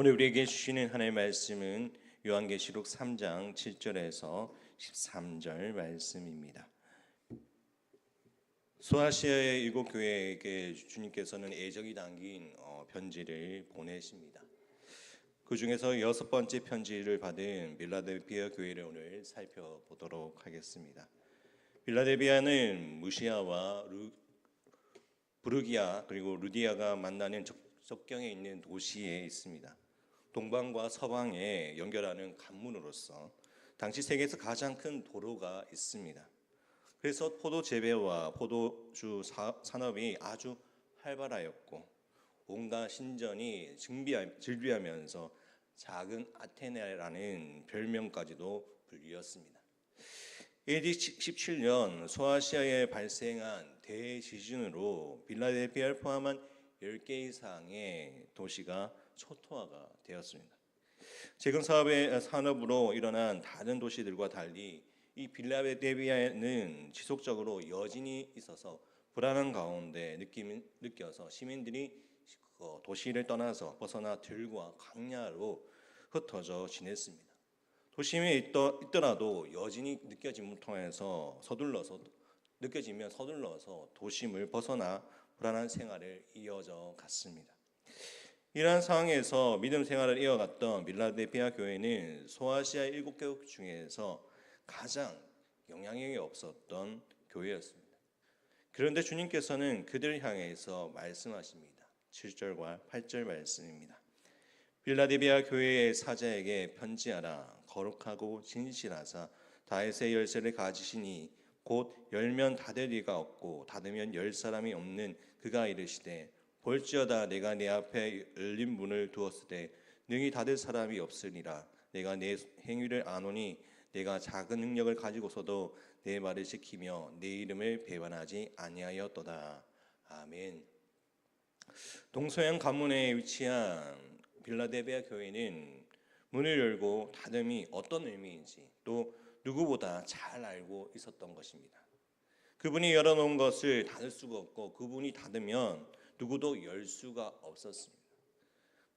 오늘 우리에게 주시는 하나님의 말씀은 요한계시록 3장 7절에서 13절 말씀입니다. 소아시아의 일곱 교회에게 주님께서는 애정이 담긴 어, 편지를 보내십니다. 그 중에서 여섯 번째 편지를 받은 빌라델피아 교회를 오늘 살펴보도록 하겠습니다. 빌라델비아는 무시아와 루, 부르기아 그리고 루디아가 만나는 적, 적경에 있는 도시에 있습니다. 동방과 서방에 연결하는 관문으로서 당시 세계에서 가장 큰 도로가 있습니다. 그래서 포도 재배와 포도주 사- 산업이 아주 활발하였고 온갖 신전이 즐비하면서 작은 아테네라는 별명까지도 불리었습니다. AD 17년 소아시아에 발생한 대지진으로 빌라델피아를 포함한 10개 이상의 도시가 초토화가 되었습니다. 재건 사업의 산업으로 일어난 다른 도시들과 달리 이 빌라델피아에는 지속적으로 여진이 있어서 불안한 가운데 느낌 느껴서 시민들이 그 도시를 떠나서 벗어나 들과 강야로 흩어져 지냈습니다. 도심에 있더, 있더라도 여진이 느껴짐을 통해서 서둘러서 느껴지면 서둘러서 도심을 벗어나 불안한 생활을 이어져 갔습니다. 이러한 상황에서 믿음 생활을 이어갔던 밀라데피아 교회는 소아시아 일곱 개국 중에서 가장 영향력이 없었던 교회였습니다. 그런데 주님께서는 그들을 향해서 말씀하십니다. 7절과 8절 말씀입니다. 빌라데비아 교회의 사자에게 편지하라 거룩하고 진실하사 다윗의 열쇠를 가지시니 곧 열면 닫을 리가 없고 닫으면 열 사람이 없는 그가 이르시되 볼지어다 내가 내 앞에 열린 문을 두었을 때 능히 닫을 사람이 없으리라 내가 내 행위를 아노니 내가 작은 능력을 가지고서도 내 말을 지키며 내 이름을 배반하지 아니하였도다 아멘. 동서양 관문에 위치한 빌라데비아 교회는 문을 열고 닫음이 어떤 의미인지 또 누구보다 잘 알고 있었던 것입니다. 그분이 열어놓은 것을 닫을 수가 없고 그분이 닫으면 누구도 열 수가 없었습니다.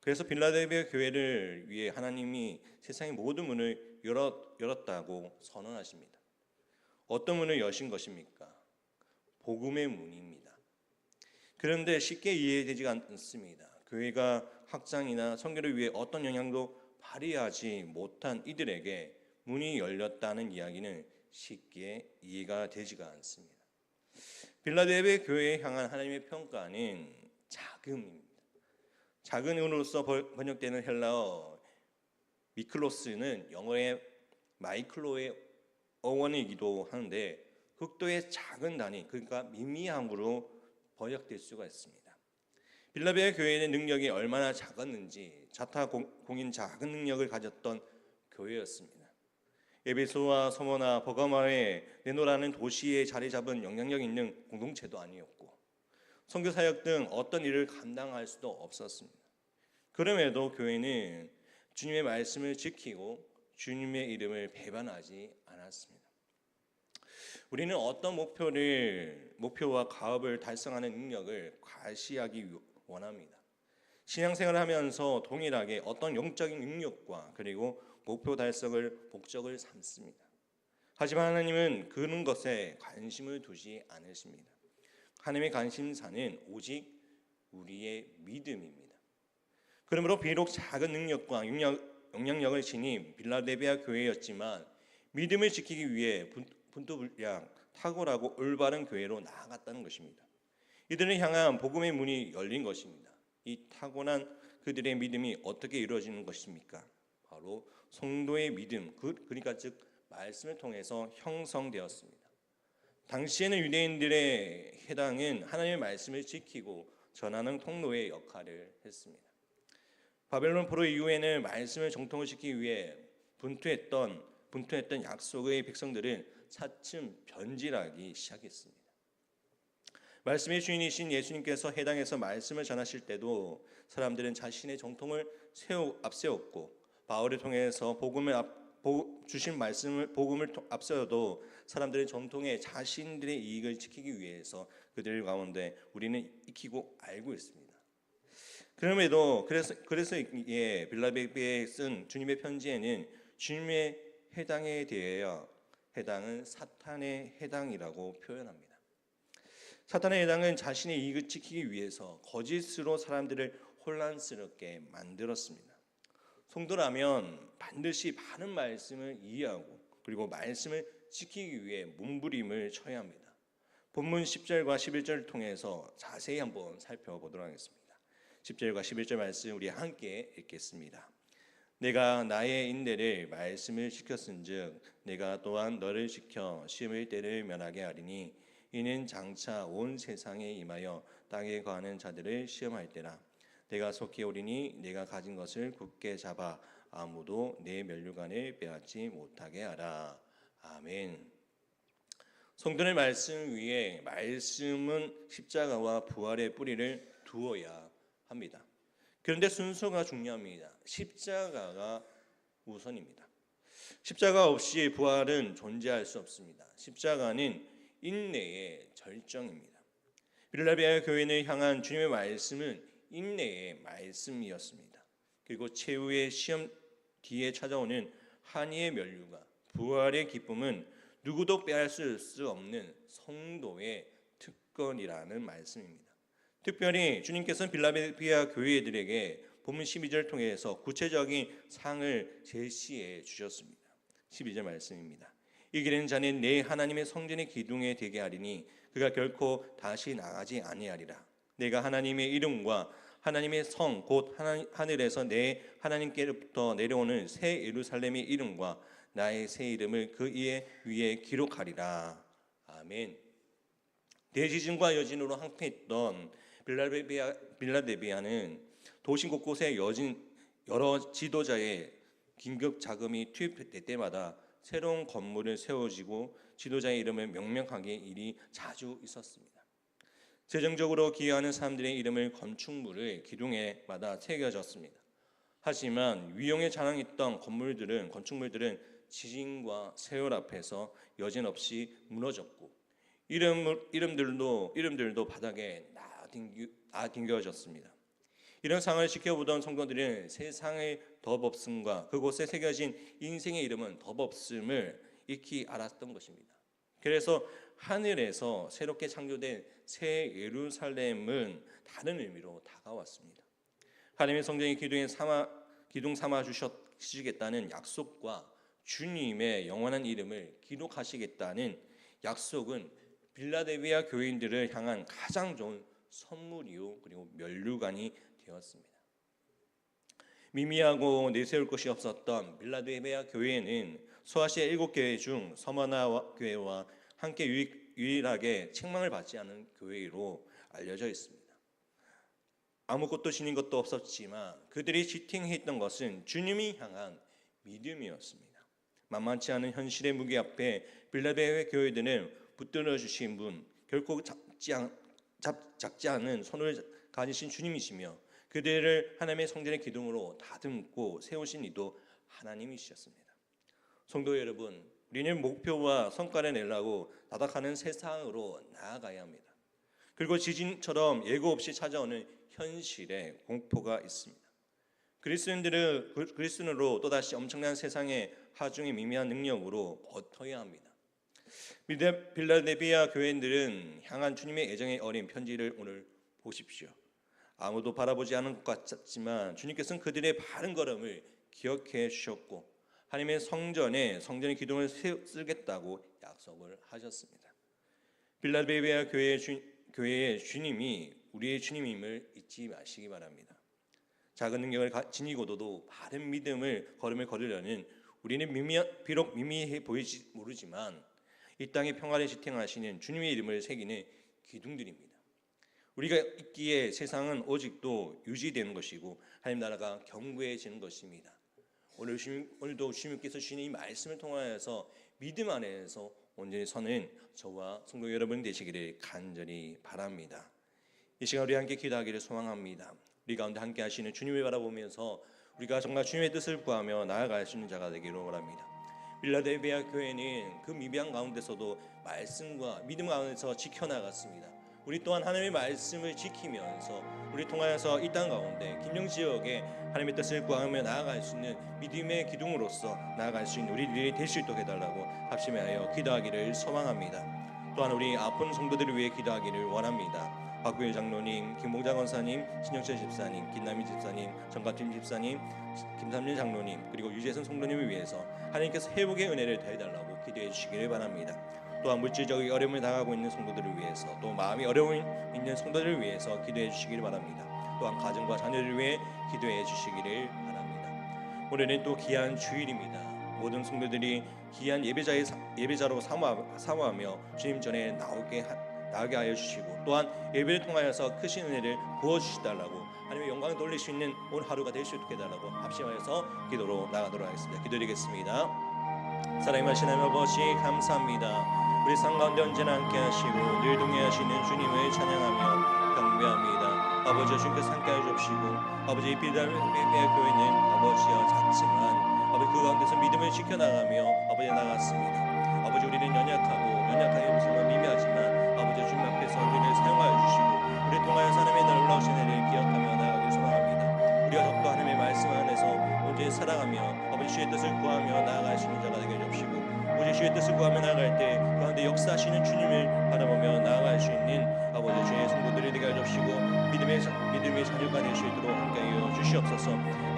그래서 빌라델비아 교회를 위해 하나님이 세상의 모든 문을 열었, 열었다고 선언하십니다. 어떤 문을 여신 것입니까? 복음의 문입니다. 그런데 쉽게 이해되지 않습니다. 교회가 확장이나 선교를 위해 어떤 영향도 발휘하지 못한 이들에게 문이 열렸다는 이야기는 쉽게 이해가 되지가 않습니다. 빌라델비아 교회에 향한 하나님의 평가는 자금입니다. 작은 은으로서 번역되는 헬라어 미클로스는 영어의 마이클로의 어원이기도 하는데 극도의 작은 단위 그러니까 미미함으로 번역될 수가 있습니다. 빌라베아 교회의 능력이 얼마나 작았는지 자타 공인 작은 능력을 가졌던 교회였습니다. 에베소와 서머나 버가마에 네노라는 도시에 자리 잡은 영향력 있는 공동체도 아니었고 선교 사역 등 어떤 일을 감당할 수도 없었습니다. 그럼에도 교회는 주님의 말씀을 지키고 주님의 이름을 배반하지 않았습니다. 우리는 어떤 목표를 목표와 가업을 달성하는 능력을 과시하기 원합니다. 신앙생활을 하면서 동일하게 어떤 영적인 능력과 그리고 목표 달성을 목적을 삼습니다. 하지만 하나님은 그런 것에 관심을 두지 않으십니다. 하나님의 관심사는 오직 우리의 믿음입니다. 그러므로 비록 작은 능력과 영향력을 지닌 빌라데비아 교회였지만 믿음을 지키기 위해 분투불량 탁월하고 올바른 교회로 나아갔다는 것입니다. 이들을 향한 복음의 문이 열린 것입니다. 이 타고난 그들의 믿음이 어떻게 이루어지는 것입니까? 바로 성도의 믿음, 그, 그러니까 즉 말씀을 통해서 형성되었습니다. 당시에는 유대인들의 해당은 하나님의 말씀을 지키고 전하는 통로의 역할을 했습니다. 바벨론 포로 이후에는 말씀을 정통을 시키기 위해 분투했던 분투했던 약속의 백성들은 차츰 변질하기 시작했습니다. 말씀의 주인이신 예수님께서 해당해서 말씀을 전하실 때도 사람들은 자신의 정통을 세우 앞세웠고 바울을 통해서 복음을 앞, 보, 주신 말씀을 복음을 앞세워도 사람들의 정통에 자신들의 이익을 지키기 위해서 그들 가운데 우리는 익히고 알고 있습니다. 그럼에도 그래서 그래서 예 빌라벨비에 쓴 주님의 편지에는 주님의 해당에 대하여 해당은 사탄의 해당이라고 표현합니다. 사탄의 해당은 자신의 이익을 지키기 위해서 거짓으로 사람들을 혼란스럽게 만들었습니다. 성도라면 반드시 바른 말씀을 이해하고 그리고 말씀을 지키기 위해 몸부림을 쳐야 합니다. 본문 10절과 11절을 통해서 자세히 한번 살펴보도록 하겠습니다. 10절과 11절 말씀 우리 함께 읽겠습니다. 내가 나의 인내를 말씀을 지켰은즉 내가 또한 너를 지켜 시험의 때를 면하게 하리니 이는 장차 온 세상에 임하여 땅에 거하는 자들을 시험할 때라 내가 속히 오리니 내가 가진 것을 굳게 잡아 아무도 내 면류관을 빼앗지 못하게 하라 아멘. 성도의 말씀 위에 말씀은 십자가와 부활의 뿌리를 두어야 합니다. 그런데 순서가 중요합니다. 십자가가 우선입니다. 십자가 없이 부활은 존재할 수 없습니다. 십자가는 인내의 절정입니다. 빌라비아 교회를 향한 주님의 말씀은 인내의 말씀이었습니다. 그리고 최후의 시험 뒤에 찾아오는 한이의 면류가 부활의 기쁨은 누구도 빼앗을 수 없는 성도의 특권이라는 말씀입니다. 특별히 주님께서는 빌라델피아 교회들에게 본문 12절 통해서 구체적인 상을 제시해 주셨습니다. 12절 말씀입니다. 이기는 자는 내 하나님의 성전의 기둥에 되게 하리니 그가 결코 다시 나가지 아니하리라. 내가 하나님의 이름과 하나님의 성 곧 하늘에서 내 하나님께로부터 내려오는 새 예루살렘의 이름과 나의 새 이름을 그 위에 기록하리라. 아멘. 대지진과 여진으로 항폐했던 빌라데비아, 빌라데비아는 도시 곳곳에 여진 여러 지도자의 긴급 자금이 투입될 때마다 새로운 건물을 세워지고 지도자의 이름을 명명하게 일이 자주 있었습니다. 재정적으로 기여하는 사람들의 이름을 건축물을 기둥에마다 새겨졌습니다. 하지만 위용에 자랑했던 건물들은 건축물들은 지진과 세월 앞에서 여진없이 무너졌고 이름 이름들도 이름들도 바닥에 나뒹겨 졌습니다. 이런 상황을 지켜보던 성도들은 세상의 덧없음과 그곳에 새겨진 인생의 이름은 덧없음을 익히 알았던 것입니다. 그래서 하늘에서 새롭게 창조된 새 예루살렘은 다른 의미로 다가왔습니다. 하나님의 성전이 기둥에 삼아 기둥 삼아 주시겠다는 약속과 주님의 영원한 이름을 기록하시겠다는 약속은 빌라데비아 교인들을 향한 가장 좋은 선물이요 그리고 면류관이 되었습니다. 미미하고 내세울 것이 없었던 빌라데비아 교회는 소아시아 일곱 교회 중 서머나 교회와 함께 유일 하게 책망을 받지 않은 교회로 알려져 있습니다. 아무것도 지닌 것도 없었지만 그들이 지탱했던 것은 주님이 향한 믿음이었습니다. 만만치 않은 현실의 무게 앞에 빌라베의 교회들은 붙들어 주신 분 결코 작지, 않, 잡, 작지 않은 손을 가지신 주님이시며 그들을 하나님의 성전의 기둥으로 다듬고 세우신 이도 하나님이셨습니다. 성도 여러분, 우리는 목표와 성과를 내려고 다닥하는 세상으로 나아가야 합니다. 그리고 지진처럼 예고 없이 찾아오는 현실에 공포가 있습니다. 그리스도인들은 그리스도인으로 또다시 엄청난 세상의 하중의 미미한 능력으로 버텨야 합니다. 빌라데비아 교회인들은 향한 주님의 애정의 어린 편지를 오늘 보십시오. 아무도 바라보지 않은 것 같지만 주님께서는 그들의 바른 걸음을 기억해 주셨고 하나님의 성전에 성전의 기둥을 쓰겠다고 약속을 하셨습니다. 빌라데비아 교회의, 주, 교회의 주님이 우리의 주님임을 잊지 마시기 바랍니다. 작은 능력을 지니고도 바른 믿음을 걸음을 걸으려는 우리는 미미, 비록 미미해 보이지 모르지만 이 땅의 평화를 지탱하시는 주님의 이름을 새기는 기둥들입니다. 우리가 있기에 세상은 오직도 유지되는 것이고 하나님 나라가 견고해지는 것입니다. 오늘 주님, 오늘도 주님께서 주신 이 말씀을 통하여서 믿음 안에서 온전히 서는 저와 성도 여러분 되시기를 간절히 바랍니다. 이 시간 우리 함께 기도하기를 소망합니다. 우리 가운데 함께 하시는 주님을 바라보면서 우리가 정말 주님의 뜻을 구하며 나아갈 수 있는 자가 되기를 원합니다. 빌라델비아 교회는 그 미비한 가운데서도 말씀과 믿음 가운데서 지켜나갔습니다. 우리 또한 하나님의 말씀을 지키면서 우리 통하여서 이 땅 가운데 김영 지역에 하나님의 뜻을 구하며 나아갈 수 있는 믿음의 기둥으로서 나아갈 수 있는 우리들이 될 수 있도록 해달라고 합심하여 기도하기를 소망합니다. 또한 우리 아픈 성도들을 위해 기도하기를 원합니다. 박구일 장로님, 김봉장 원사님, 신영철 집사님, 김남희 집사님, 정갑진 집사님, 김삼진 장로님 그리고 유재선 성도님을 위해서 하나님께서 회복의 은혜를 더해달라고 기도해 주시기를 바랍니다. 또한 물질적인 어려움을 당하고 있는 성도들을 위해서 또 마음이 어려움 있는 성도들을 위해서 기도해 주시기를 바랍니다. 또한 가정과 자녀를 위해 기도해 주시기를 바랍니다. 올해는 또 귀한 주일입니다. 모든 성도들이 귀한 예배자의 사- 예배자로 사모하, 사모하며 주님 전에 나오게 하, 나오게 하여 주시고 또한 예배를 통하여서 크신 은혜를 부어 주시달라고 하나님의 영광을 돌릴 수 있는 오늘 하루가 될 수 있게 해달라고 합심하여서 기도로 나가도록 하겠습니다. 기도드리겠습니다. 하나님 아버지 감사합니다. 우리 상 가운데 언제나 함께 하시고 늘 동행하시는 주님을 찬양하며 경배합니다. 아버지 주님께서 함께 해주시고 아버지 이 빌다르베아 교회는 아버지여 작지만 아버지 그 가운데서 믿음을 지켜나가며 아버지 나갔습니다. 아버지 우리는 연약하고 연약하여 없으면 미미하지만 아버지 주님 앞에서 우리를 사용하여 주시고 우리 통하여 하나님의 놀라우신 은혜를 기억하며 나아가길 소망합니다. 우리가 더욱더 하나님의 말씀 안에서 오직 사랑하며 아버지 주의 뜻을 구하며 있는 자가 되게 해주시고 오직 주의 뜻을 구하며 나아갈 때가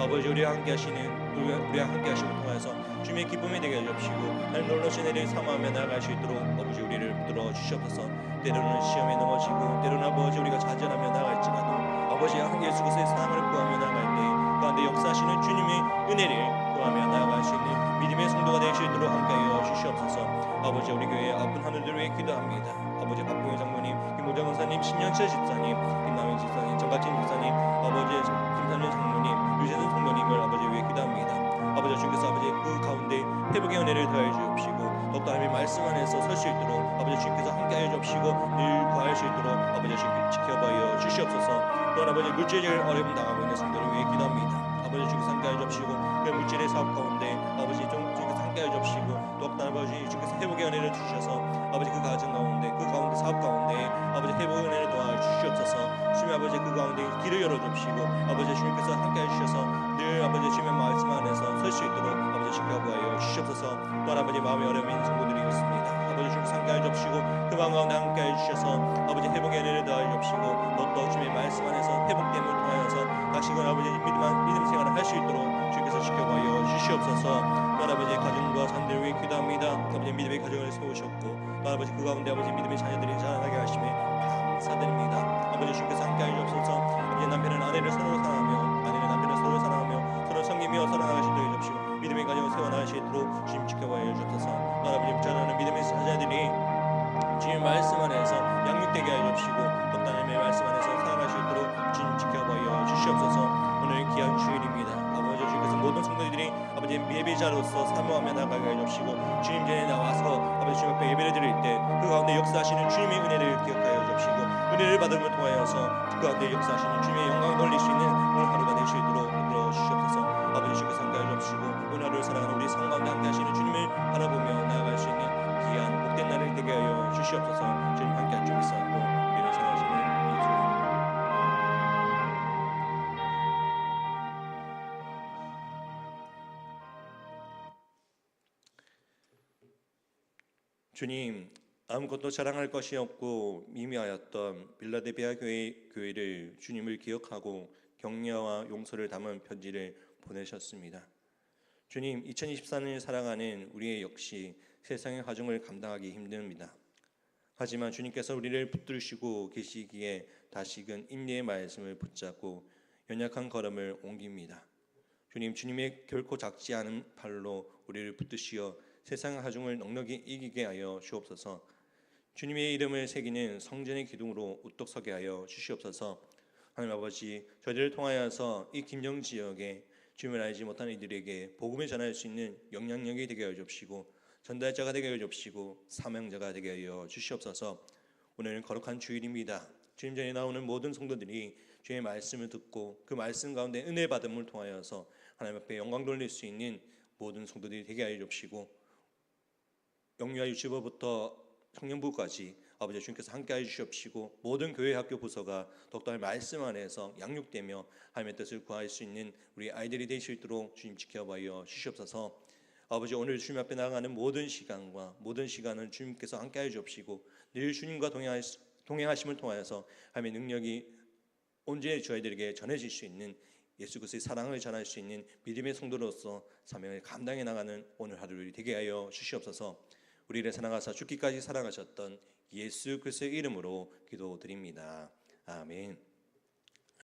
아버지 우리와 함께 하시는 우리와, 우리와 함께 하심을 통해서 주님의 기쁨이 되게 해주시고 하나님 놀라신 은혜를 사모하며 나아갈 수 있도록 아버지 우리를 붙들어 주시옵소서. 때로는 시험에 넘어지고 때로는 아버지 우리가 좌절하며 나갈지라도 아버지 예수 그리스도의 사랑을 구하며 나갈 때 가운데 역사하시는 주님의 은혜를 구하며 나아갈 수 있는 믿음의 성도가 될 수 있도록 함께하여 주시옵소서. 아버지 우리 교회 아픈 하늘들을 위해 기도합니다. 아버지 박봉희 장모님 김호정 원사님 신영철 집사님 김남인 집사님 정가진 집사님 아버지 김삼년 장모님 유재선 성도님을 아버지 위해 기도합니다. 아버지 주께서 아버지 그 가운데 회복의 은혜를 더해 주옵시고 더욱더 하나님의 말씀 안에서 설 수 있도록 아버지 주께서 함께하여 주옵시고 늘 구할 수 있도록 아버지 주께 지켜봐여 주시옵소서. 또한 아버지 물질을 어려움 당하고 있는 성도를 위해 기도합니다 아버지 주께서 함께하여 주옵시고 그 물질의 사업 가운데 아버지 좀 주께서 함께하여 주옵시고 또한 아버지 주께서 회복의 은혜를 주셔서 아버지 그 가정 가운데 그 가운데 사업 가운데 아버지 회복의 은혜를 도와 주시옵소서. 주님 아버지 그 가운데 길을 열어 주시고 아버지 주님께서 함께해 주셔서 늘 아버지 주님의 말씀 안에서 설 수 있도록 아버지 지켜보아여 주시옵소서. 또한 아버지 마음에 어려움이 있는 성도들이 있습니다 아버지 주께서 함께해 주시고 그 마음 가운데 함께해 주셔서 아버지 회복의 은혜를 더하여 주시고 더욱더 주님의 말씀 안에서 회복됨을 통하여서 다시금 아버지 믿음, 믿음 생활을 할 수 있도록 주께서 지켜봐여 주시옵소서. 또한 아버지 가정과 자녀들 위해 기도합니다. 아버지 믿음의 가정을 세우셨고 또 아버지 그 가운데 아버지 믿음의 자녀들이 자라나게 하심에 감사드립니다. 아버지 주께서 함께하여 주옵소서. 아버지 남편은 아내를 서로 사랑하며 아내는 남편을 수 있도록 주님 지켜봐여 주옵소서. 또 아버지 전하는 믿음의 자녀들이 주님 말씀 안에서 양육되게 하여 주시고 또 하나님의 말씀 안에서 살아갈 수 있도록 주님 지켜봐여 주시옵소서. 오늘 귀한 주일입니다. 아버지 주께서 모든 성도들이 아버지 예배자로서 사모하며 나가게 하여 주시고 주님 전에 나와서 아버지 주님 앞에 예배를 드릴 때 그 가운데 역사하시는 주님의 은혜를 기억하여 주시고 은혜를 받음을 통하여서 그 가운데 역사하시는 주님의 영광을 돌릴 수 있는 오늘 하루가 될 수 있도록 들어 주시옵소서. 아버지 주께서 함께하여 주시고 오늘 하루를 살아가는 주님 아무것도 자랑할 것이 없고 미미하였던 빌라델비아 교회 교회를 주님을 기억하고 격려와 용서를 담은 편지를 보내셨습니다. 주님 2024년을 살아가는 우리의 역시 세상의 가정을 감당하기 힘듭니다. 하지만 주님께서 우리를 붙들으시고 계시기에 다시금 인내의 말씀을 붙잡고 연약한 걸음을 옮깁니다. 주님 주님의 결코 작지 않은 팔로 우리를 붙드시어 세상 가중을 넉넉히 이기게 하여 주옵소서. 주님의 이름을 새기는 성전의 기둥으로 우뚝 서게 하여 주시옵소서. 하나님 아버지 저희들을 통하여서 이 김영 지역에 주님을 알지 못하는 이들에게 복음을 전할 수 있는 영향력이 되게 하여 주옵시고 전달자가 되게 하여 주옵시고 사명자가 되게 하여 주시옵소서. 오늘은 거룩한 주일입니다. 주님 전에 나오는 모든 성도들이 주의 말씀을 듣고 그 말씀 가운데 은혜 받음을 통하여서 하나님 앞에 영광 돌릴 수 있는 모든 성도들이 되게 하여 주옵시고 영유아 유치부부터 청년부까지 아버지 주님께서 함께해 주시옵시고 모든 교회 학교 부서가 더욱더 말씀 안에서 양육되며 하나님의 뜻을 구할 수 있는 우리 아이들이 되실 수 있도록 주님 지켜봐요 주시옵소서. 아버지 오늘 주님 앞에 나아가는 모든 시간과 모든 시간은 주님께서 함께해 주옵시고 늘 주님과 동행하, 동행하심을 통하여서 하나님의 능력이 온전히 저희들에게 전해질 수 있는 예수 그리스도의 사랑을 전할 수 있는 믿음의 성도로서 사명을 감당해 나가는 오늘 하루를 되게 하여 주시옵소서. 우리를 사랑하사 죽기까지 사랑하셨던 예수 그리스도의 이름으로 기도드립니다. 아멘.